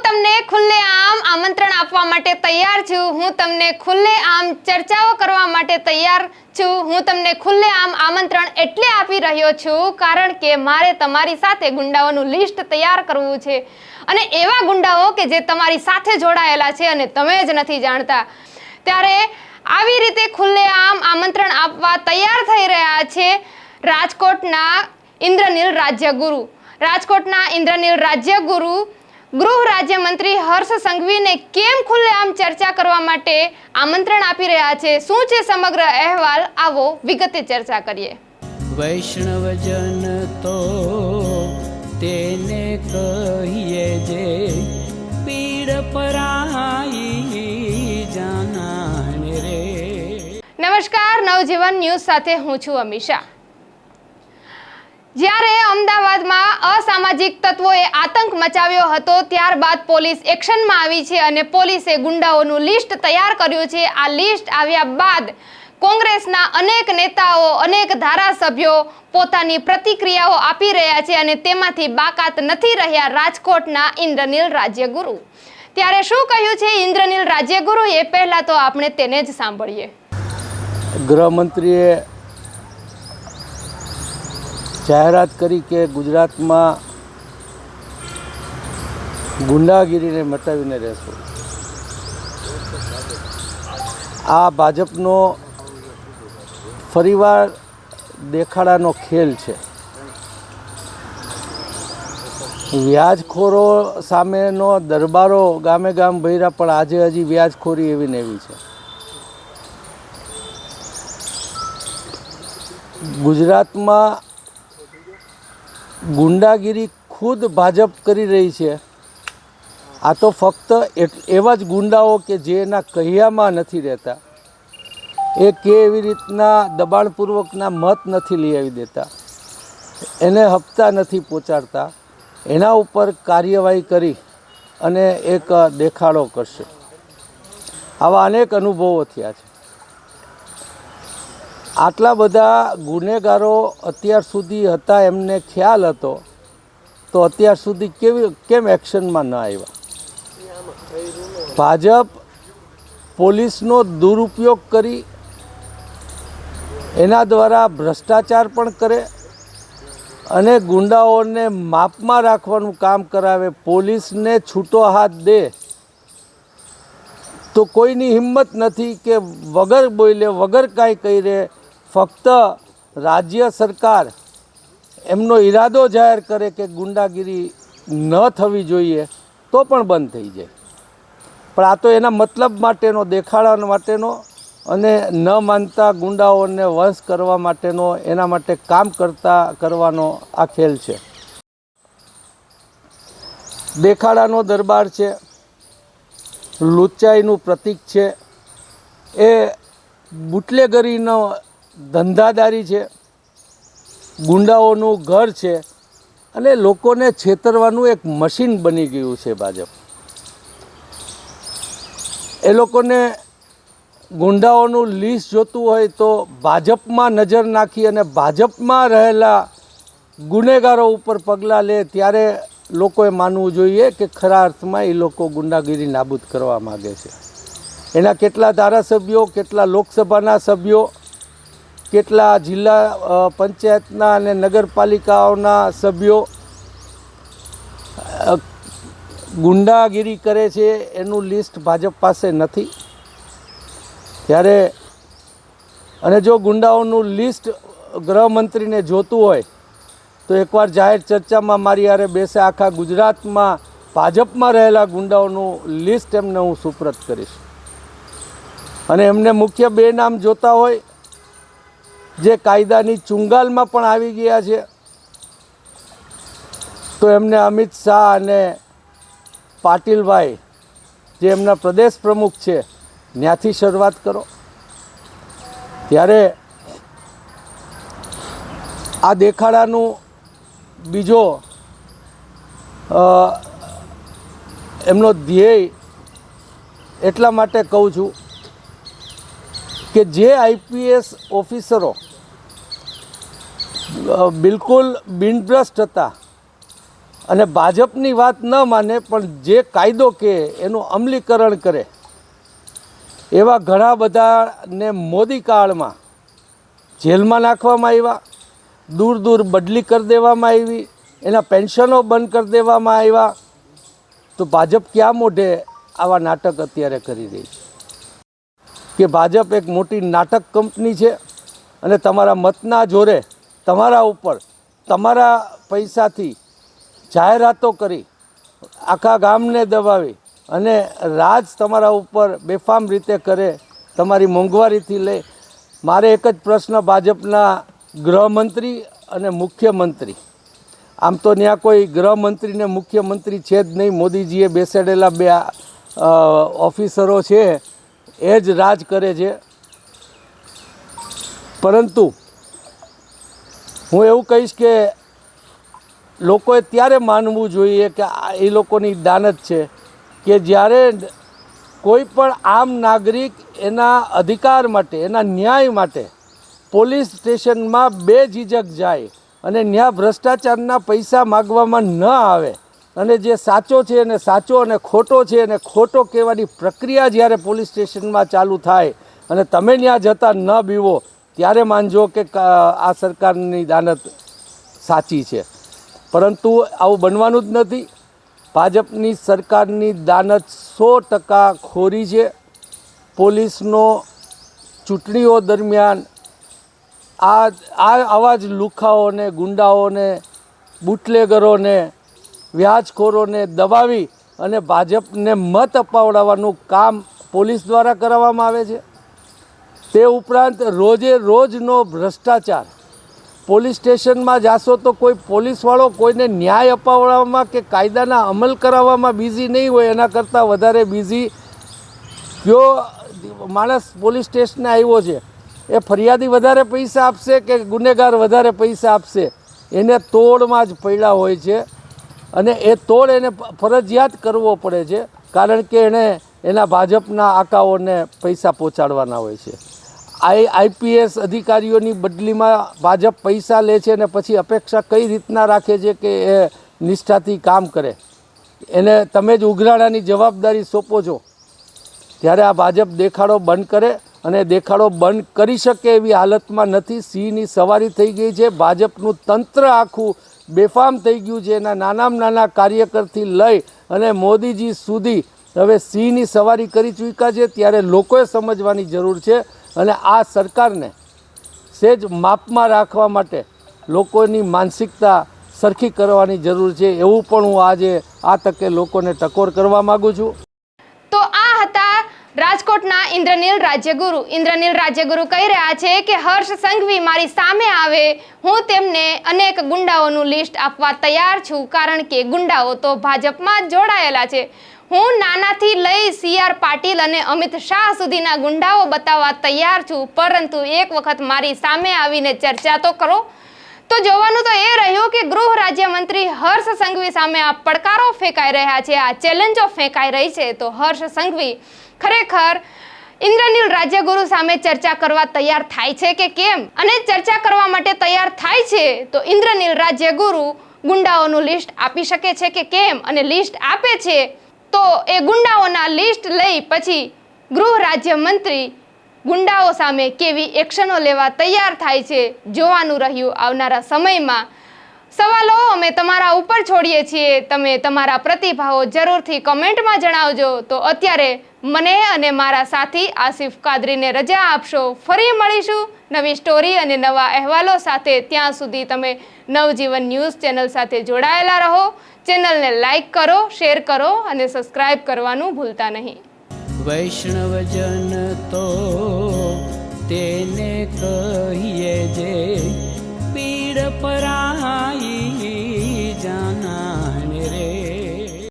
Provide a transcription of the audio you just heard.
હું તમને ખુલ્લેઆમ આમંત્રણ આપવા માટે તૈયાર છું. હું તમને ખુલ્લેઆમ ચર્ચાઓ કરવા માટે તૈયાર છું. હું તમને ખુલ્લેઆમ આમંત્રણ એટલે આપી રહ્યો છું, કારણ કે મારે તમારી સાથે ગુંડાઓનું લિસ્ટ તૈયાર કરવું છે. અને એવા ગુંડાઓ કે જે તમારી સાથે જોડાયેલા છે અને તમે જ નથી જાણતા. ત્યારે આવી રીતે ખુલ્લેઆમ આમંત્રણ આપવા તૈયાર થઈ રહ્યા છે રાજકોટના ઇન્દ્રનીલ રાજ્યગુરુ. રાજકોટના ઇન્દ્રનીલ રાજ્યગુરુ ગૃહ રાજ્યમંત્રી હર્ષ સંઘવીને કેમ ખુલ્લેઆમ ચર્ચા કરવા માટે આમંત્રણ આપી રહ્યા છે? શું છે સમગ્ર અહેવાલ? આવો વિગતે ચર્ચા કરીએ. વૈષ્ણવજન તો તેને કહીએ જે પીડ પરાઈ જાનાને રે. નમસ્કાર નવજીવન ન્યૂઝ સાથે હું છું અમીષા. જ્યારે અમદાવાદમાં અસામાજિક તત્વોએ આતંક મચાવ્યો હતો, ત્યારબાદ પોલીસ એક્શનમાં આવી છે અને પોલીસે ગુંડાઓનું લિસ્ટ તૈયાર કર્યું છે. આ લિસ્ટ આવ્યા બાદ કોંગ્રેસના અનેક નેતાઓ, અનેક ધારાસભ્યો પોતાની પ્રતિક્રિયાઓ આપી રહ્યા છે અને તેમાંથી બાકાત નથી રહ્યા રાજકોટના ઇન્દ્રનીલ રાજ્યગુરુ. ત્યારે શું કહ્યું છે ઇન્દ્રનીલ રાજ્યગુરુ એ પહેલા તો આપણે તેને જ સાંભળીએ. ગૃહમંત્રીએ જાહેરાત કરી કે ગુજરાતમાં ગુંડાગીરીને મટાવીને રહેશું. આ ભાજપનો ફરીવાર દેખાડાનો ખેલ છે. વ્યાજખોરો સામેનો દરબારો ગામે ગામ ભર્યા, પણ આજે હજી વ્યાજખોરી એવી ને એવી છે. ગુજરાતમાં ગુંડાગીરી ખુદ ભાજપ કરી રહી છે. આ તો ફક્ત એવા જ ગુંડાઓ કે જે એના કહ્યામાં નથી રહેતા. એ કે એવી રીતના દબાણપૂર્વકના મત નથી લઈ આવી દેતા. એને હપ્તા નથી પહોંચાડતા. એના ઉપર કાર્યવાહી કરી અને એક દેખાડો કરશે. આવા અનેક અનુભવો થયા છે. આટલા બધા ગુનેગારો અત્યાર સુધી હતા, એમને ખ્યાલ હતો, તો અત્યાર સુધી કેવી, કેમ એક્શનમાં ન આવ્યા? ભાજપ પોલીસનો દુરુપયોગ કરી, એના દ્વારા ભ્રષ્ટાચાર પણ કરે અને ગુંડાઓને માપમાં રાખવાનું કામ કરાવે, પોલીસને છૂટો હાથ દે, તો કોઈની હિંમત નથી કે વગર બોલે, વગર કાંઈ કહી રહે ફક્ત રાજ્ય સરકાર એમનો ઈરાદો જાહેર કરે કે ગુંડાગીરી ન થવી જોઈએ, તો પણ બંધ થઈ જાય. પણ આ તો એના મતલબ માટેનો દેખાડા માટેનો અને ન માનતા ગુંડાઓને વંશ કરવા માટેનો, એના માટે કામ કરતા, કરવાનો આ ખેલ છે. દેખાડાનો દરબાર છે લુચાઈનું પ્રતીક છે, એ બુટલેગરીનો ધંધાદારી છે, ગુંડાઓનું ઘર છે, અને લોકોને છેતરવાનું એક મશીન બની ગયું છે ભાજપ. એ લોકોને ગુંડાઓનું લિસ્ટ જોતું હોય તો ભાજપમાં નજર નાખી અને ભાજપમાં રહેલા ગુનેગારો ઉપર પગલાં લે ત્યારે લોકોએ માનવું જોઈએ કે ખરા અર્થમાં એ લોકો ગુંડાગીરી નાબૂદ કરવા માગે છે. એના કેટલા ધારાસભ્યો, કેટલા લોકસભાના સભ્યો કેટલા જિલ્લા પંચાયતના અને નગરપાલિકાઓના સભ્યો ગુંડાગીરી કરે છે એનું લિસ્ટ ભાજપ પાસે નથી. ત્યારે, અને જો ગુંડાઓનું લિસ્ટ ગૃહમંત્રીને જોતું હોય, તો એકવાર જાહેર ચર્ચામાં મારી યારે બેસે આખા ગુજરાતમાં ભાજપમાં રહેલા ગુંડાઓનું લિસ્ટ એમને હું સુપ્રત કરીશ. અને એમને મુખ્ય બે નામ જોતા હોય જે કાયદાની ચુંગાલમાં પણ આવી ગયા છે. તો એમને અમિત શાહ અને પાટીલભાઈ, જે એમના પ્રદેશ પ્રમુખ છે ત્યાંથી શરૂઆત કરો. ત્યારે આ દેખાડાનું બીજો એમનો ધ્યેય એટલા માટે કહું છું કે જે આઈપીએસ ઓફિસરો બિલકુલ બિનભ્રષ્ટ હતા. અને ભાજપની વાત ન માને, પણ જે કાયદો કે એનું અમલીકરણ કરે, એવા ઘણા બધાને મોદી કાળમાં જેલમાં નાખવામાં આવ્યા, દૂર દૂર બદલી કરી દેવામાં આવી, એના પેન્શનો બંધ કરી દેવામાં આવ્યા. તો ભાજપ ક્યાં મોઢે આવા નાટક અત્યારે કરી રહી છે? કે ભાજપ એક મોટી નાટક કંપની છે અને તમારા મતના જોરે તમારા ઉપર તમારા પૈસાથી જાહેરાતો કરી, આખા ગામને દબાવી અને રાજ તમારા ઉપર બેફામ રીતે કરે, તમારી મોંઘવારીથી લઈ, મારે એક જ પ્રશ્ન ભાજપના ગૃહમંત્રી અને મુખ્યમંત્રી. આમ તો ત્યાં કોઈ ગૃહમંત્રી ને મુખ્યમંત્રી છે જ નહીં, મોદીજીએ બેસાડેલા બે ઓફિસરો છે, એ જ રાજ કરે છે. પરંતુ હું એવું કહીશ કે લોકોએ ત્યારે માનવું જોઈએ કે એ લોકોની દાનત છે કે જ્યારે કોઈ પણ આમ નાગરિક એના અધિકાર માટે, એના ન્યાય માટે પોલીસ સ્ટેશનમાં બે ઝીઝક જાય અને ત્યાં ભ્રષ્ટાચારના પૈસા માગવામાં ન આવે અને જે સાચો છે એને સાચો અને ખોટો છે અને ખોટો કહેવાની પ્રક્રિયા જ્યારે પોલીસ સ્ટેશનમાં ચાલુ થાય અને તમે ત્યાં જતા ન બીવો ત્યારે માનજો કે આ સરકારની દાનત સાચી છે. પરંતુ આવું બનવાનું જ નથી. ભાજપની સરકારની દાનત સો ટકા ખોરી છે. પોલીસનો ચૂંટણીઓ દરમિયાન આ આ આવા જ લુખાઓને, ગુંડાઓને, બુટલેગરોને, વ્યાજખોરોને દબાવી અને ભાજપને મત અપાવડાવવાનું કામ પોલીસ દ્વારા કરાવવામાં આવે છે. તે ઉપરાંત રોજે રોજનો ભ્રષ્ટાચાર. પોલીસ સ્ટેશનમાં જાશો તો કોઈ પોલીસવાળો કોઈને ન્યાય અપાવવામાં કે કાયદાના અમલ કરાવવામાં બિઝી નહીં હોય, એના કરતાં વધારે બિઝી કયો માણસ પોલીસ સ્ટેશને આવ્યો છે. એ ફરિયાદી વધારે પૈસા આપશે કે ગુનેગાર વધારે પૈસા આપશે? એને તોડમાં જ પડ્યા હોય છે અને એ તોડ એને ફરજિયાત કરવો પડે છે, કારણ કે એણે એના ભાજપના આકાઓને પૈસા પહોંચાડવાના હોય છે. આઈ આઈપીએસ અધિકારીઓની બદલીમાં ભાજપ પૈસા લે છે અને પછી અપેક્ષા કઈ રીતના રાખે છે કે એ નિષ્ઠાથી કામ કરે? એને તમે જ ઉઘરાણાની જવાબદારી સોંપો છો. ત્યારે આ ભાજપ દેખાડો બંધ કરે અને દેખાડો બંધ કરી શકે એવી હાલતમાં નથી. સિંહની સવારી થઈ ગઈ છે. ભાજપનું તંત્ર આખું બેફામ થઈ ગયું છે. એના નાનામાં નાના કાર્યકરથી લઈ અને મોદીજી સુધી હવે સિંહની સવારી કરી ચૂક્યા છે. ત્યારે લોકોએ સમજવાની જરૂર છે અને આ સરકારને સેજ માપમાં રાખવા માટે લોકોની માનસિકતા સરખી કરવાની જરૂર છે એવું પણ હું આજે આ તકે લોકોને ટકોર કરવા માગું છું. તો આ હતા રાજકોટના ઇન્દ્રનીલ રાજ્યગુરુ. ઇન્દ્રનીલ રાજ્યગુરુ કહી રહ્યા છે કે હર્ષ સંઘવી મારી સામે આવે. હું તેમને અનેક ગુંડાઓનું લિસ્ટ આપવા તૈયાર છું કારણ કે ગુંડાઓ તો ભાજપમાં જોડાયેલા છે. હું નાનાથી લઈ સી આર પાટીલ અને અમિત શાહ સુધીના ગુંડાઓ બતાવવા તૈયાર છું. પરંતુ એક વખત મારી સામે આવીને ચર્ચા તો કરો. તો જોવાનું તો એ રહ્યું કે ગૃહ રાજ્યમંત્રી હર્ષ સંઘવી સામે આ પડકારો ફેંકાઈ રહ્યા છે, આ ચેલેન્જો ફેંકાઈ રહી છે. તો હર્ષ સંઘવી, ખરેખર ઇન્દ્રનીલ રાજ્યગુરુ સામે ચર્ચા કરવા તૈયાર થાય છે કે કેમ? અને ચર્ચા કરવા માટે તૈયાર થાય છે, તો ઇન્દ્રનીલ રાજ્યગુરુ ગુંડાઓનું લિસ્ટ આપી શકે છે કે કેમ? અને લિસ્ટ આપે છે તો એ ગુંડાઓના લિસ્ટ લઈ પછી ગૃહ રાજ્યમંત્રી ગુંડાઓ સામે કેવી એક્શનો લેવા તૈયાર થાય છે જોવાનું રહ્યું આવનારા સમયમાં. સવાલો અમે તમારા ઉપર છોડીએ છીએ. તમે તમારા પ્રતિભાવો જરૂરથી કમેન્ટમાં જણાવજો. તો અત્યારે મને અને મારા સાથી આસિફ કાદરીને રજા આપશો. ફરી મળીશું નવી સ્ટોરી અને નવા અહેવાલો સાથે. ત્યાં સુધી તમે નવજીવન ન્યૂઝ ચેનલ સાથે જોડાયેલા રહો. ચેનલને લાઈક કરો, શેર કરો અને સબસ્ક્રાઇબ કરવાનું ભૂલતા નહીં. વૈષ્ણવજન તો તેને કહીએ જે પીડ પરાઈ